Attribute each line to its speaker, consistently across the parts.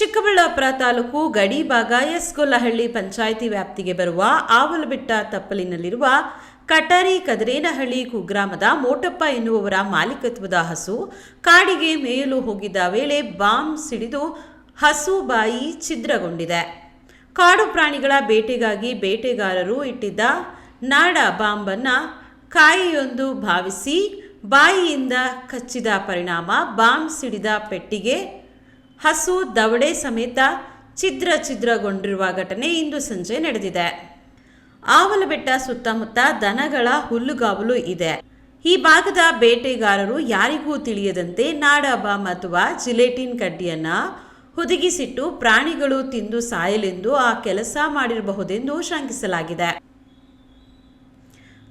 Speaker 1: ಚಿಕ್ಕಬಳ್ಳಾಪುರ ತಾಲೂಕು ಗಡಿಭಾಗ ಎಸ್ಗೊಲ್ಲಹಳ್ಳಿ ಪಂಚಾಯಿತಿ ವ್ಯಾಪ್ತಿಗೆ ಬರುವ ಆವಲಬಿಟ್ಟ ತಪ್ಪಲಿನಲ್ಲಿರುವ ಕಟಾರಿ ಕದರೇನಹಳ್ಳಿ ಕುಗ್ರಾಮದ ಮೋಟಪ್ಪ ಎನ್ನುವವರ ಮಾಲೀಕತ್ವದ ಹಸು ಕಾಡಿಗೆ ಮೇಯಲು ಹೋಗಿದ್ದ ವೇಳೆ ಬಾಂಬ್ ಸಿಡಿದು ಹಸು ಬಾಯಿ ಛಿದ್ರಗೊಂಡಿದೆ. ಕಾಡು ಪ್ರಾಣಿಗಳ ಬೇಟೆಗಾಗಿ ಬೇಟೆಗಾರರು ಇಟ್ಟಿದ್ದ ನಾಡ ಬಾಂಬನ್ನು ಕಾಯಿಯೊಂದು ಭಾವಿಸಿ ಬಾಯಿಯಿಂದ ಕಚ್ಚಿದ ಪರಿಣಾಮ ಬಾಂಬ್ ಸಿಡಿದ ಪೆಟ್ಟಿಗೆ ಹಸು ದವಡೆ ಸಮೇತ ಛಿದ್ರ ಛಿದ್ರಗೊಂಡಿರುವ ಘಟನೆ ಇಂದು ಸಂಜೆ ನಡೆದಿದೆ. ಆವಲಬೆಟ್ಟ ಸುತ್ತಮುತ್ತ ದನಗಳ ಹುಲ್ಲುಗಾವಲು ಇದೆ. ಈ ಭಾಗದ ಬೇಟೆಗಾರರು ಯಾರಿಗೂ ತಿಳಿಯದಂತೆ ನಾಡ ಬಾಂಬ್ ಅಥವಾ ಜಿಲೇಟಿನ್ ಕಡ್ಡಿಯನ್ನ ಹುದುಗಿಸಿಟ್ಟು ಪ್ರಾಣಿಗಳು ತಿಂದು ಸಾಯಲೆಂದು ಆ ಕೆಲಸ ಮಾಡಿರಬಹುದೆಂದು ಶಂಕಿಸಲಾಗಿದೆ.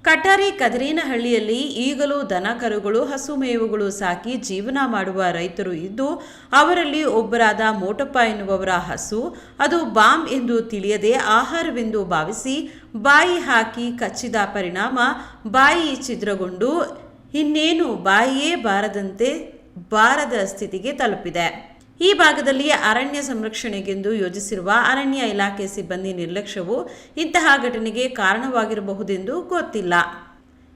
Speaker 1: ಕಟಾರಿ ಕದರೇನಹಳ್ಳಿಯಲ್ಲಿ ಈಗಲೂ ದನ ಕರುಗಳು, ಹಸು ಮೇವುಗಳು ಸಾಕಿ ಜೀವನ ಮಾಡುವ ರೈತರು ಇದ್ದು, ಅವರಲ್ಲಿ ಒಬ್ಬರಾದ ಮೋಟಪ್ಪ ಎನ್ನುವವರ ಹಸು, ಅದು ಬಾಂಬ್ ಎಂದು ತಿಳಿಯದೆ ಆಹಾರವೆಂದು ಭಾವಿಸಿ ಬಾಯಿ ಹಾಕಿ ಕಚ್ಚಿದ ಪರಿಣಾಮ ಬಾಯಿ ಛಿದ್ರಗೊಂಡು ಇನ್ನೇನು ಬಾಯಿಯೇ ಬಾರದಂತೆ, ಬಾರದ ಸ್ಥಿತಿಗೆ ತಲುಪಿದೆ. ಈ ಭಾಗದಲ್ಲಿ ಅರಣ್ಯ ಸಂರಕ್ಷಣೆಗೆಂದು ಯೋಜಿಸಿರುವ ಅರಣ್ಯ ಇಲಾಖೆ ಸಿಬ್ಬಂದಿ ನಿರ್ಲಕ್ಷ್ಯವು ಇಂತಹ ಘಟನೆಗೆ ಕಾರಣವಾಗಿರಬಹುದೆಂದು ಗೊತ್ತಿಲ್ಲ.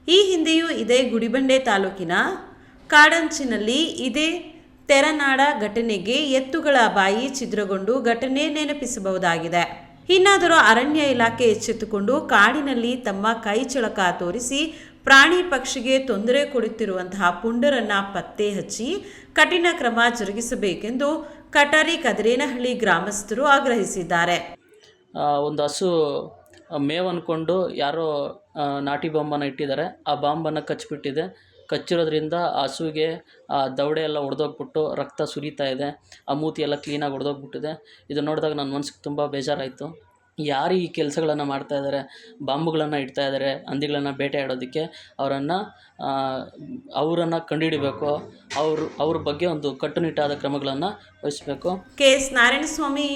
Speaker 1: ಈ ಹಿಂದೆಯೂ ಇದೇ ಗುಡಿಬಂಡೆ ತಾಲೂಕಿನ ಕಾಡಂಚಿನಲ್ಲಿ ಇದೇ ತೆರನಾಡ ಘಟನೆಗೆ ಎತ್ತುಗಳ ಬಾಯಿ ಛಿದ್ರಗೊಂಡು ಘಟನೆ ನೆನಪಿಸಬಹುದಾಗಿದೆ. ಇನ್ನಾದರೂ ಅರಣ್ಯ ಇಲಾಖೆ ಎಚ್ಚೆತ್ತುಕೊಂಡು ಕಾಡಿನಲ್ಲಿ ತಮ್ಮ ಕೈ ಚಳಕ ತೋರಿಸಿ ಪ್ರಾಣಿ ಪಕ್ಷಿಗೆ ತೊಂದರೆ ಕೊಡುತ್ತಿರುವಂತಹ ಪುಂಡರನ್ನ ಪತ್ತೆ ಹಚ್ಚಿ ಕಠಿಣ ಕ್ರಮ ಜರುಗಿಸಬೇಕೆಂದು ಕಟಾರಿ ಕದರೇನಹಳ್ಳಿ ಗ್ರಾಮಸ್ಥರು ಆಗ್ರಹಿಸಿದ್ದಾರೆ.
Speaker 2: ಒಂದು ಹಸು ಮೇವನ್ಕೊಂಡು ಯಾರೋ ನಾಟಿ ಬಾಂಬನ್ನು ಇಟ್ಟಿದ್ದಾರೆ. ಆ ಬಾಂಬನ್ನು ಕಚ್ಚಿಬಿಟ್ಟಿದೆ ಕಚ್ಚಿರೋದ್ರಿಂದ ಹಸುವಿಗೆ ಆ ದವಡೆ ಎಲ್ಲ ಒಡೆದೋಗ್ಬಿಟ್ಟು ರಕ್ತ ಸುರಿತಾ ಇದೆ. ಆ ಮೂತಿ ಎಲ್ಲ ಕ್ಲೀನಾಗಿ ಒಡೆದೋಗ್ಬಿಟ್ಟಿದೆ. ಇದು ನೋಡಿದಾಗ ನನ್ನ ಮನ್ಸಿಗೆ ತುಂಬ ಬೇಜಾರಾಯಿತು. ಯಾರು ಈ ಕೆಲಸಗಳನ್ನು ಮಾಡ್ತಾ ಇದ್ದಾರೆ ಬಾಂಬುಗಳನ್ನು ಇಡ್ತಾ ಇದ್ದಾರೆ ಹಂದಿಗಳನ್ನು ಬೇಟೆಯಾಡೋದಕ್ಕೆ ಅವರನ್ನು ಅವರನ್ನು ಕಂಡುಹಿಡಿಬೇಕು. ಅವರು, ಅವ್ರ ಬಗ್ಗೆ ಒಂದು ಕಟ್ಟುನಿಟ್ಟಾದ ಕ್ರಮಗಳನ್ನು ವಹಿಸಬೇಕು.
Speaker 1: K S Narayanaswamy